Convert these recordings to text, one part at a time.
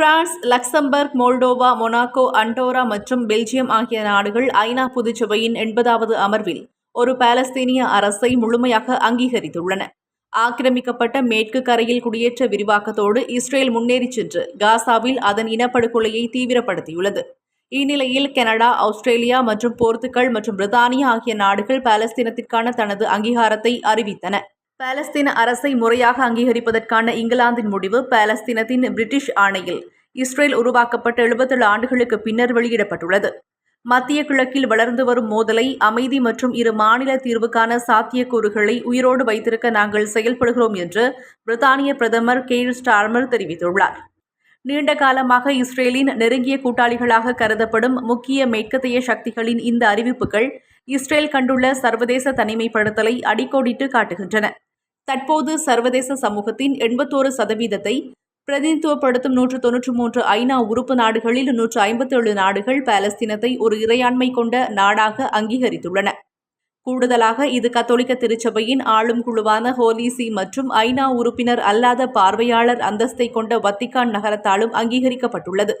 France Luxembourg Moldova Monaco Andorra மற்றும் Belgium ஆகிய நாடுகள் ஐநா பொதுச்சபையின் எண்பதாவது அமர்வில் ஒரு பாலஸ்தீனிய அரசை முழுமையாக அங்கீகரித்துள்ளன. ஆக்கிரமிக்கப்பட்ட மேற்கு கரையில் குடியேற்ற விரிவாக்கத்தோடு இஸ்ரேல் முன்னேறிச் சென்று காசாவில் அதன் இனப்படுகொலையை தீவிரப்படுத்தியுள்ளது. இந்நிலையில் கனடா ஆஸ்திரேலியா மற்றும் போர்த்துகல் மற்றும் பிரித்தானியா ஆகிய நாடுகள் பாலஸ்தீனத்திற்கான தனது அங்கீகாரத்தை அறிவித்தன. பாலஸ்தீன அரசை முறையாக அங்கீகரிப்பதற்கான இங்கிலாந்தின் முடிவு பாலஸ்தீனத்தின் பிரிட்டிஷ் ஆணையில். இஸ்ரேல் உருவாக்கப்பட்ட எழுபத்தேழு ஆண்டுகளுக்கு பின்னர் வெளியிடப்பட்டுள்ளது. மத்திய கிழக்கில் வளர்ந்து வரும் மோதலை அமைதி மற்றும் இரு மாநில தீர்வுக்கான சாத்தியக்கூறுகளை உயிரோடு வைத்திருக்க நாங்கள் செயல்படுகிறோம் என்று பிரித்தானிய பிரதமர் கேர் ஸ்டார்மர் தெரிவித்துள்ளார். நீண்ட காலமாக இஸ்ரேலின் நெருங்கிய கூட்டாளிகளாக கருதப்படும் முக்கிய மேற்கத்தைய சக்திகளின் இந்த அறிவிப்புகள் இஸ்ரேல் கண்டுள்ள சர்வதேச தனிமைப்படுத்தலை அடிக்கோடிட்டு காட்டுகின்றன. தற்போது சர்வதேச சமூகத்தின் எண்பத்தோரு சதவீதத்தை பிரதிநிதித்துவப்படுத்தும் நூற்று தொன்னூற்று மூன்று ஐநா உறுப்பு நாடுகளில் நூற்று ஐம்பத்தேழு நாடுகள் பாலஸ்தீனத்தை ஒரு இறையாண்மை கொண்ட நாடாக அங்கீகரித்துள்ளன. கூடுதலாக இது கத்தோலிக்க திருச்சபையின் ஆளும் குழுவான ஹோலிசி மற்றும் ஐநா உறுப்பினர் அல்லாத பார்வையாளர் அந்தஸ்தை கொண்ட வத்திக்கான் நகரத்தாலும் அங்கீகரிக்கப்பட்டுள்ளது.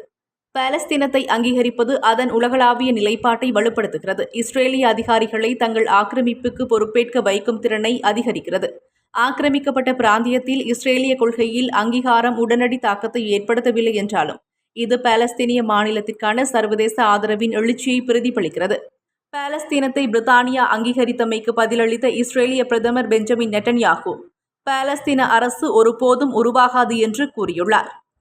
பாலஸ்தீனத்தை அங்கீகரிப்பது அதன் உலகளாவிய நிலைப்பாட்டை வலுப்படுத்துகிறது. இஸ்ரேலிய அதிகாரிகளை தங்கள் ஆக்கிரமிப்புக்கு பொறுப்பேற்க வைக்கும் திறனை அதிகரிக்கிறது. ஆக்கிரமிக்கப்பட்ட பிராந்தியத்தில் இஸ்ரேலிய கொள்கையில் அங்கீகாரம் உடனடி தாக்கத்தை ஏற்படுத்தவில்லை என்றாலும் இது பாலஸ்தீனிய மாநிலத்திற்கான சர்வதேச ஆதரவின் எழுச்சியை பிரதிபலிக்கிறது. பாலஸ்தீனத்தை பிரித்தானியா அங்கீகரித்தமைக்கு பதிலளித்த இஸ்ரேலிய பிரதமர் பெஞ்சமின் நெட்டன்யாகு பாலஸ்தீன அரசு ஒருபோதும் உருவாகாது என்று கூறியுள்ளார்.